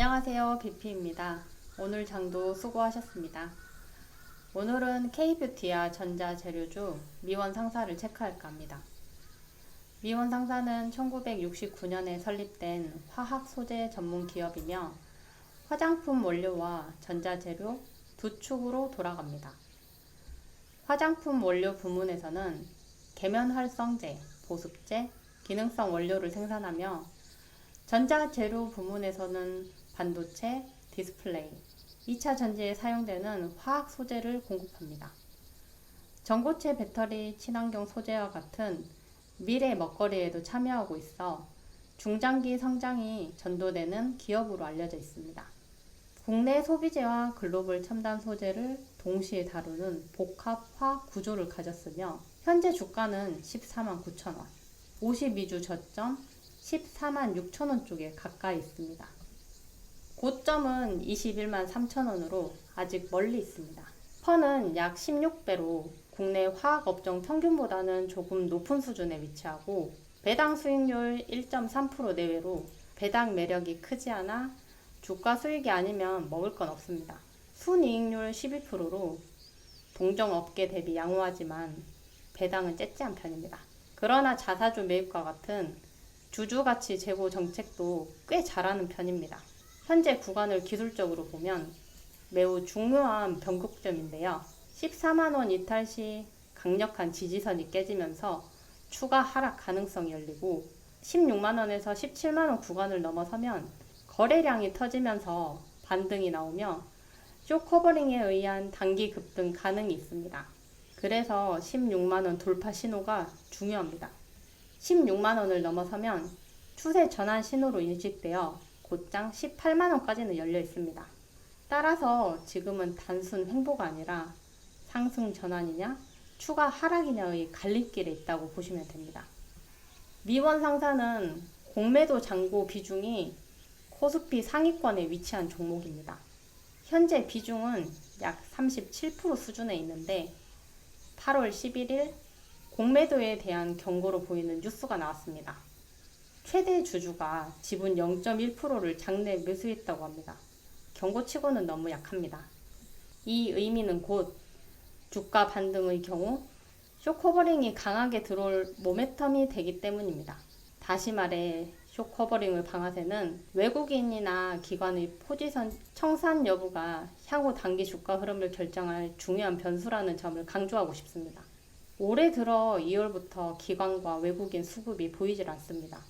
안녕하세요. 비피입니다. 오늘 장도 수고하셨습니다. 오늘은 K뷰티와 전자재료주 미원 상사를 체크할까 합니다. 미원 상사는 1969년에 설립된 화학 소재 전문 기업이며 화장품 원료와 전자재료 두 축으로 돌아갑니다. 화장품 원료 부문에서는 계면 활성제, 보습제, 기능성 원료를 생산하며 전자재료 부문에서는 반도체, 디스플레이, 2차 전지에 사용되는 화학 소재를 공급합니다. 전고체 배터리 친환경 소재와 같은 미래 먹거리에도 참여하고 있어 중장기 성장이 전도되는 기업으로 알려져 있습니다. 국내 소비재와 글로벌 첨단 소재를 동시에 다루는 복합화 구조를 가졌으며 현재 주가는 14만 9천 원, 52주 저점 14만 6천 원 쪽에 가까이 있습니다. 고점은 21만 3천 원으로 아직 멀리 있습니다. 펀은 약 16배로 국내 화학업종 평균보다는 조금 높은 수준에 위치하고 배당 수익률 1.3% 내외로 배당 매력이 크지 않아 주가 수익이 아니면 먹을 건 없습니다. 순이익률 12%로 동종 업계 대비 양호하지만 배당은 째째한 편입니다. 그러나 자사주 매입과 같은 주주가치 제고 정책도 꽤 잘하는 편입니다. 현재 구간을 기술적으로 보면 매우 중요한 변곡점인데요. 14만원 이탈 시 강력한 지지선이 깨지면서 추가 하락 가능성이 열리고 16만원에서 17만원 구간을 넘어서면 거래량이 터지면서 반등이 나오며 쇼 커버링에 의한 단기 급등 가능이 있습니다. 그래서 16만원 돌파 신호가 중요합니다. 16만원을 넘어서면 추세 전환 신호로 인식되어 곧장 18만원까지는 열려 있습니다. 따라서 지금은 단순 횡보가 아니라 상승 전환이냐 추가 하락이냐의 갈림길에 있다고 보시면 됩니다. 미원 상사는 공매도 잔고 비중이 코스피 상위권에 위치한 종목입니다. 현재 비중은 약 37% 수준에 있는데 8월 11일 공매도에 대한 경고로 보이는 뉴스가 나왔습니다. 최대 주주가 지분 0.1%를 장내 매수했다고 합니다. 경고치고는 너무 약합니다. 이 의미는 곧 주가 반등의 경우 쇼커버링이 강하게 들어올 모멘텀이 되기 때문입니다. 다시 말해 쇼커버링의 방아쇠는 외국인이나 기관의 포지션 청산 여부가 향후 단기 주가 흐름을 결정할 중요한 변수라는 점을 강조하고 싶습니다. 올해 들어 2월부터 기관과 외국인 수급이 보이질 않습니다.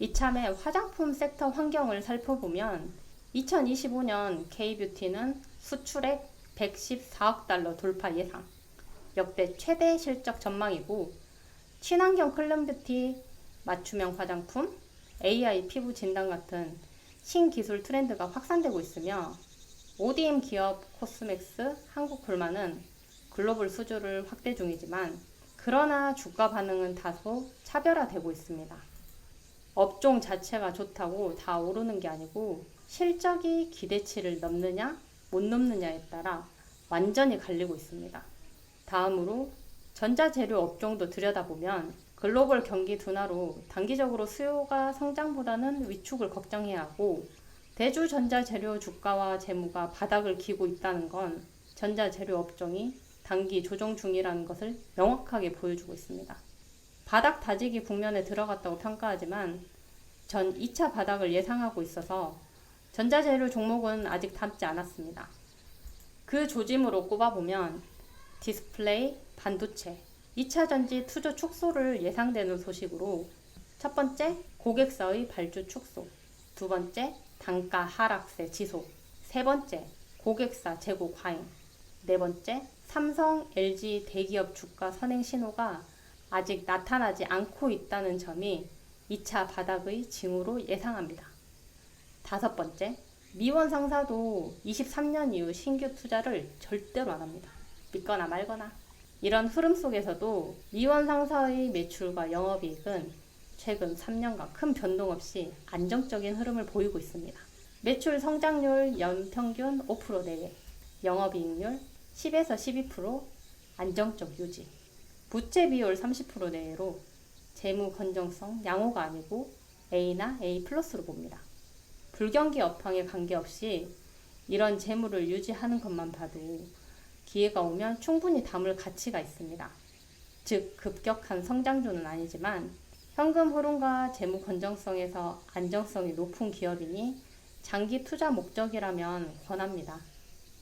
이참에 화장품 섹터 환경을 살펴보면 2025년 K뷰티는 수출액 114억 달러 돌파 예상, 역대 최대 실적 전망이고 친환경 클린 뷰티, 맞춤형 화장품, AI 피부 진단 같은 신기술 트렌드가 확산되고 있으며 ODM 기업 코스맥스 한국불만은 글로벌 수주를 확대 중이지만 그러나 주가 반응은 다소 차별화되고 있습니다. 업종 자체가 좋다고 다 오르는 게 아니고 실적이 기대치를 넘느냐 못 넘느냐에 따라 완전히 갈리고 있습니다. 다음으로 전자재료 업종도 들여다보면 글로벌 경기 둔화로 단기적으로 수요가 성장보다는 위축을 걱정해야 하고 대주 전자재료 주가와 재무가 바닥을 기고 있다는 건 전자재료 업종이 단기 조정 중이라는 것을 명확하게 보여주고 있습니다. 바닥 다지기 국면에 들어갔다고 평가하지만 전 2차 바닥을 예상하고 있어서 전자재료 종목은 아직 담지 않았습니다. 그 조짐으로 꼽아보면 디스플레이, 반도체, 2차 전지 투조 축소를 예상되는 소식으로 첫 번째 고객사의 발주 축소, 두 번째 단가 하락세 지속, 세 번째 고객사 재고 과잉, 네 번째 삼성, LG 대기업 주가 선행 신호가 아직 나타나지 않고 있다는 점이 2차 바닥의 징후로 예상합니다. 다섯 번째, 미원 상사도 23년 이후 신규 투자를 절대로 안 합니다. 믿거나 말거나. 이런 흐름 속에서도 미원 상사의 매출과 영업이익은 최근 3년간 큰 변동 없이 안정적인 흐름을 보이고 있습니다. 매출 성장률 연평균 5% 내외, 영업이익률 10에서 12% 안정적 유지, 부채 비율 30% 내외로 재무 건정성 양호가 아니고 A나 A 플러스로 봅니다. 불경기 업황에 관계없이 이런 재물을 유지하는 것만 봐도 기회가 오면 충분히 담을 가치가 있습니다. 즉 급격한 성장주는 아니지만 현금 흐름과 재무 건전성에서 안정성이 높은 기업이니 장기 투자 목적이라면 권합니다.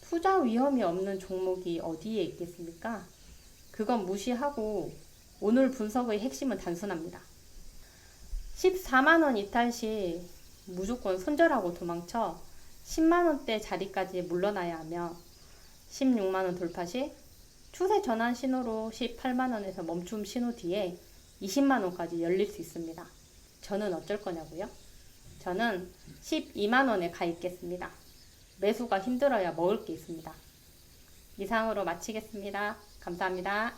투자 위험이 없는 종목이 어디에 있겠습니까? 그건 무시하고 오늘 분석의 핵심은 단순합니다. 14만원 이탈 시 무조건 손절하고 도망쳐 10만원대 자리까지 물러나야 하며 16만원 돌파 시 추세 전환 신호로 18만원에서 멈춤 신호 뒤에 20만원까지 열릴 수 있습니다. 저는 어쩔 거냐고요? 저는 12만원에 가 있겠습니다. 매수가 힘들어야 먹을 게 있습니다. 이상으로 마치겠습니다. 감사합니다.